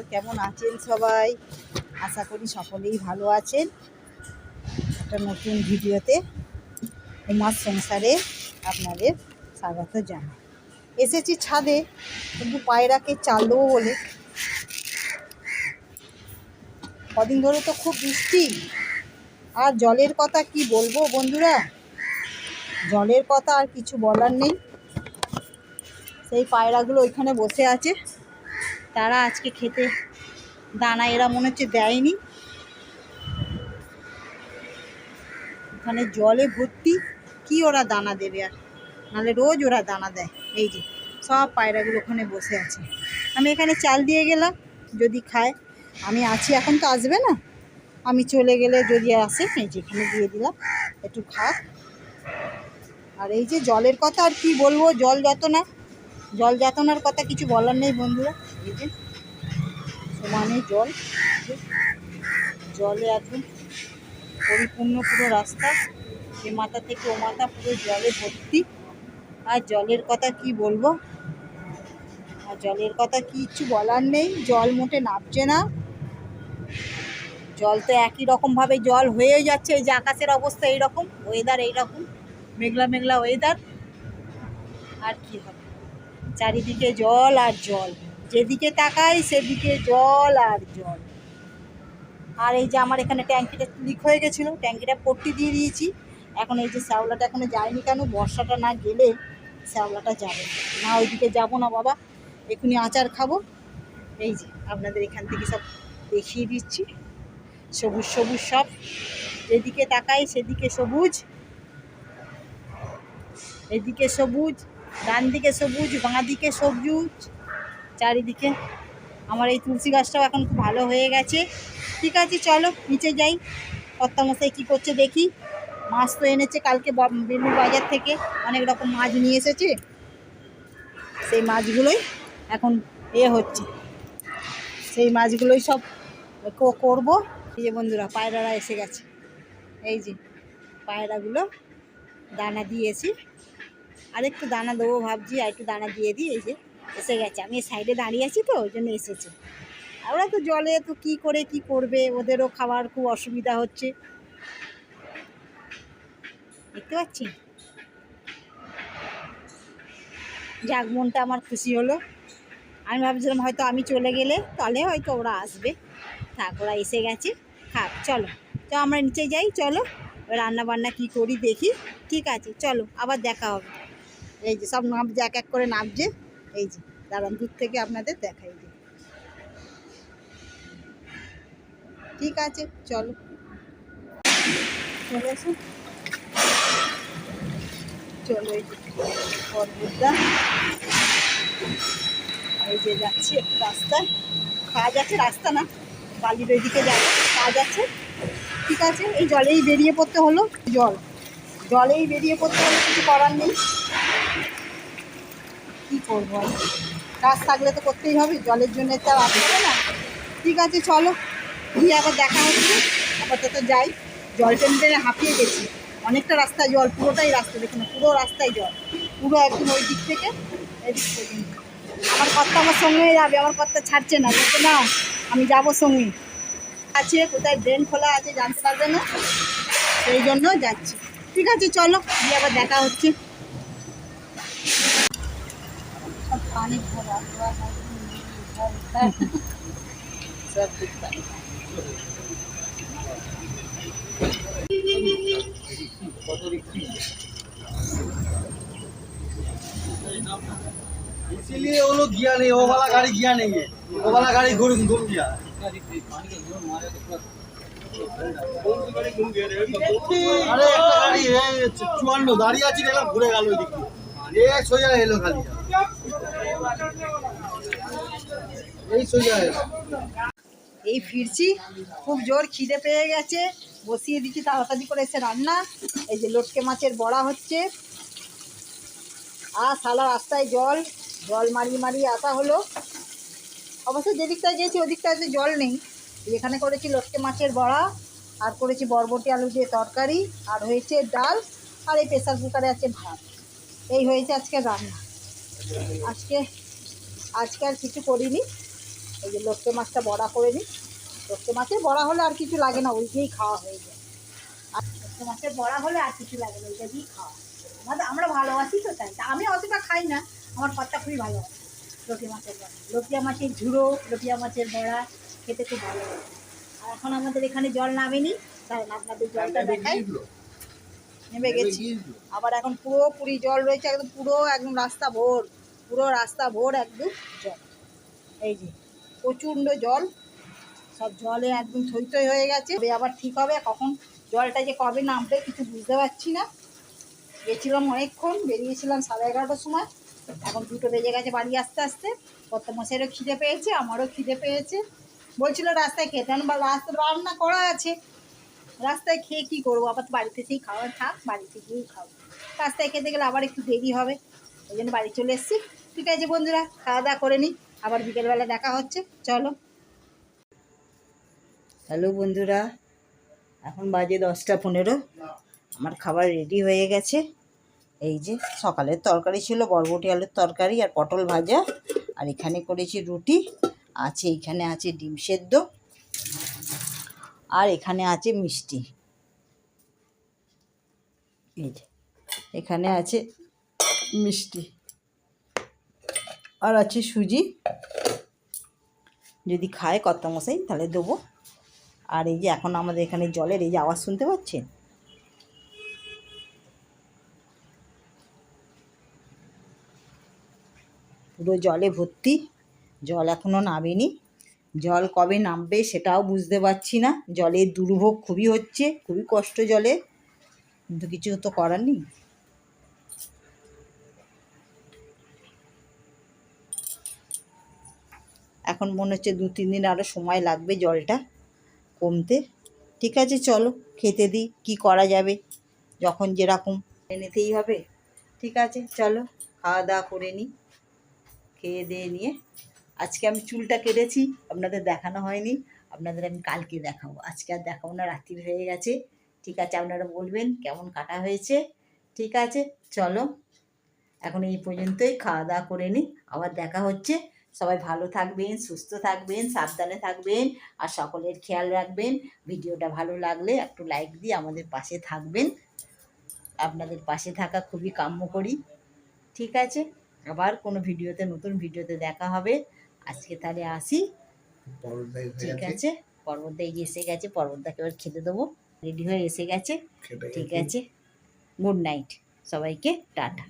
নমস্কার কেমন আছেন সবাই? আশা করি সকলেই ভালো আছেন। একটা নতুন ভিডিওতে উমার সংসারে আপনাদের স্বাগত জানাই। এসেছি ছাদে, কিন্তু পায়রাকে চাল দেবো বলে। কদিন ধরে তো খুব বৃষ্টি। আর জলের কথা কি বলব বন্ধুরা? জলের কথা আর কিছু বলার নেই। সেই পায়রাগুলো ওইখানে বসে আছে। তারা আজকে খেতে দানা এরা মনে হচ্ছে দেয়নি। ওখানে জলে ভর্তি, কি ওরা দানা দেবে আর? নাহলে রোজ ওরা দানা দেয়। এই যে, সব পায়রাগুলো ওখানে বসে আছে। আমি এখানে চাল দিয়ে গেলাম, যদি খায়। আমি আছি, এখন তো আসবে না। আমি চলে গেলে যদি আসে, এই যে এখানে দিয়ে দিলাম, একটু খাক আর এই যে জলের কথা আর কি বলব, জল যত না, জল যাতনার কথা কিছু বলার নেই বন্ধুরা। সমানে জল, জলে একদম পরিপূর্ণ পুরো রাস্তা। এ মাথা থেকে ও মাথা পুরো জলে ভর্তি। আর জলের কথা কি বলব? আর জলের কথা কিচ্ছু বলার নেই। জল মোটে নামছে না। জল তো একই রকমভাবে জল হয়ে যাচ্ছে। এই যে আকাশের অবস্থা এইরকম ওয়েদার এইরকম, মেঘলা মেঘলা ওয়েদার আর কি হবে? চারিদিকে জল আর জল। যেদিকে তাকাই সেদিকে জল আর জল। আর এই যে আমার এখানে ট্যাঙ্কিটা লিক হয়ে গেছিল, ট্যাঙ্কিটা পট্টি দিয়ে দিয়েছি। এখন এই যে শ্যাওলাটা এখনও যায়নি কেন? বর্ষাটা না গেলে শ্যাওলাটা যাবে না। না ওইদিকে যাব না বাবা এখনই আচার খাব। এই যে আপনাদের এখান থেকে সব দেখিয়ে দিচ্ছি। সবুজ সবুজ সব। যেদিকে তাকাই সেদিকে সবুজ। এদিকে সবুজ ডান দিকে সবুজ বাঁ দিকে সবুজ। চারিদিকে। আমার এই তুলসী গাছটাও এখন খুব ভালো হয়ে গেছে। ঠিক আছে, চলো নিচে যাই। কর্তামশাই কী করছে দেখি। মাছ তো এনেছে কালকে বেলুর বাজার থেকে। অনেক রকম মাছ নিয়ে এসেছে। সেই মাছগুলোই এখন এ হচ্ছে। সেই মাছগুলোই সব করব। এই যে বন্ধুরা, পায়রারা এসে গেছে। এই যে পায়রাগুলো দানা দিয়েছি। আর একটু দানা দেবো ভাবছি, আর একটু দানা দিয়ে দিই, এই যে। এসে গেছে। আমি সাইডে দাঁড়িয়ে আছি তো, ওই জন্য এসেছে। ওরা তো জলে তো কী করে, কি করবে? ওদেরও খাওয়ার খুব অসুবিধা হচ্ছে। দেখতে পাচ্ছি? যাক, মনটা আমার খুশি হলো। আমি ভাবছিলাম হয়তো আমি চলে গেলে, তাহলে হয়তো ওরা আসবে। থাক, ওরা এসে গেছে। থাক, চলো। তো আমরা নিচে যাই, চলো। রান্না বান্না কী করি দেখি। ঠিক আছে, চলো, আবার দেখা হবে। এই যে সব নামছে এক এক করে নামছে এই যে দাঁড়ান দূর থেকে আপনাদের দেখাই যে ঠিক আছে, চলো। চলে এসো চলো এই পর্বতটা এই যে যাচ্ছি রাস্তায়। কাজ আছে রাস্তা না, বালির ওইদিকে যাব কাজ আছে ঠিক আছে, এই জলেই বেরিয়ে পড়তে হলো। জল, জলেই বেরিয়ে পড়তে হলো, কিছু করার নেই। কী করব কাজ থাকলে তো করতেই হবে, জলের জন্য তো আসতে না। ঠিক আছে, চলো। গিয়ে আবার দেখা হচ্ছে। আপাতত যাই। জল টেনে টেনে হাঁপিয়ে গেছি। অনেকটা রাস্তায় জল, পুরোটাই রাস্তা, দেখুন পুরো রাস্তায় জল। পুরো একদম ওই দিক থেকে, এদিক পর্যন্ত আমার কর্তা আমার সঙ্গে যাবে, আমার কর্তা ছাড়ছে না। বলছে, না, আমি যাব সঙ্গে। আছে, কোথায় ড্রেন খোলা আছে জানতে পারবে না। সেই জন্য যাচ্ছি। ঠিক আছে, চলো। গিয়ে আবার দেখা হচ্ছে। पानी भरा हुआ है सब दिखता इसीलिए वो लोग गया नहीं वो वाला गाड़ी गया नहीं है वो वाला गाड़ी घूम घूम गया अरे गाड़ी है चुवान्न गाड़ी आज घूरे गल सोया हेलो खाली এই ফিরছি, খুব জোর খিদে পেয়ে গেছে, বসিয়ে দিচ্ছি, তাড়াতাড়ি করে এসে রান্না। এই যে লটকে মাছের বড়া হচ্ছে। আর সালা রাস্তায় জল জল মারিয়ে মারিয়ে আসা হলো। অবশ্য যেদিকটায় গেছি ওদিকটাতে জল নেই। এখানে করেছি লটকে মাছের বড়া, আর করেছি বরবটি আলু দিয়ে তরকারি, আর হয়েছে ডাল, আর এই প্রেসার কুকারে আছে ভাত। এই হয়েছে আজকে রান্না। আজকে আজকে আর কিছু করিনি। এই যে লোককে মাছটা বড়া করে নিই লোককে মাছের বড়া হলে আর কিছু লাগে না ওই দিয়েই খাওয়া হয়ে যায়। আর লোককে মাছের বড়া হলে আর কিছু লাগে না ওইটা দিয়েই খাওয়া আমাদের আমরা ভালোবাসি তো তাই। আমি অতটা খাই না আমার কর্তা খুবই ভালোবাসে লটিয়া মাছের বড়া। লটিয়া মাছের ঝুড়ো লটিয়া মাছের বড়া খেতে খুব ভালো লাগে। আর এখন আমাদের এখানে জল নামেনি তাই আপনাদের জলটা দেখাই। নেমে গেছি। আবার এখন পুরোপুরি জল রয়েছে একদম পুরো একদম রাস্তা ভোর পুরো রাস্তা ভোর একদম জল। এই যে প্রচণ্ড জল সব জলে একদম থই থই হয়ে গেছে। আবার ঠিক হবে কখন জলটা যে কবে নামবে কিছু বুঝতে পারছি না। গেছিলাম অনেকক্ষণ বেরিয়েছিলাম সাড়ে এগারোটার সময়। এখন দুটো বেজে গেছে বাড়ি আসতে আসতে। কত মশাইরও খিদে পেয়েছে আমারও খিদে পেয়েছে। বলছিল রাস্তায় খেতে বা রাস্তা রান্না করা আছে। রাস্তায় খেয়ে কী করব? আবার বাড়িতে সেই খাওয়া থাক, বাড়িতে গিয়েই খাব। রাস্তায় খেতে গেলে আবার একটু দেরি হবে, ওই জন্য বাড়ি চলে এসেছি। ঠিক আছে বন্ধুরা, খাওয়া দাওয়া করে নিই, আবার বিকেলবেলা দেখা হচ্ছে। চলো। হ্যালো বন্ধুরা, এখন বাজে দশটা পনেরো। আমার খাবার রেডি হয়ে গেছে। এই যে সকালের তরকারি ছিল, বরবটি আলুর তরকারি আর পটল ভাজা। আর এখানে করেছি রুটি, আছে এখানে আছে ডিম সেদ্ধ। আর এখানে আছে মিষ্টি। এই যে, এখানে আছে মিষ্টি। আর আছে সুজি। যদি খায় কত মশাই তাহলে দেবো। আর এই যে এখন আমাদের এখানে জলের এই যে আওয়াজ শুনতে পাচ্ছেন? পুরো জলে ভর্তি, জল এখনও নামেনি। জল কবে নামবে সেটাও বুঝতে পারছি না। জলের দুর্ভোগ খুবই হচ্ছে, খুবই কষ্ট জলে। কিন্তু কিছু তো করার নেই। এখন মনে হচ্ছে দু, তিন দিন আরও সময় লাগবে জলটা কমতে। ঠিক আছে, চলো খেতে দিই, কী করা যাবে, যখন যেরকম এনেতেই হবে। ঠিক আছে, চলো, খাওয়া দাওয়া করে নিই, খেয়ে দিয়ে নিয়ে। আজকে আমি চুলটা কেটেছি, আপনাদের দেখানো হয়নি, আপনাদের আমি কালকে দেখাবো। আজকে আর দেখাবো না, রাত্রি হয়ে গেছে। ঠিক আছে, আপনারা বলবেন কেমন কাটা হয়েছে। ঠিক আছে, চলো। এখন এই পর্যন্তই, খাওয়া দাওয়া করে নিই। আবার দেখা হচ্ছে। সবাই ভালো থাকবেন, সুস্থ থাকবেন, সাবধানে থাকবেন, আর সকলের খেয়াল রাখবেন। ভিডিওটা ভালো লাগলে একটু লাইক দিয়ে আমাদের পাশে থাকবেন। আপনাদের পাশে থাকা খুবই কাম্য করি। ঠিক আছে, আবার কোনো ভিডিওতে, নতুন ভিডিওতে দেখা হবে। আজকে তাহলে আসি। ঠিক আছে। পর্বতদা এসে গেছে পর্বতদাকে এবার খেতে দেবো। রেডি হয়ে এসে গেছে। ঠিক আছে। গুড নাইট সবাইকে টাটা।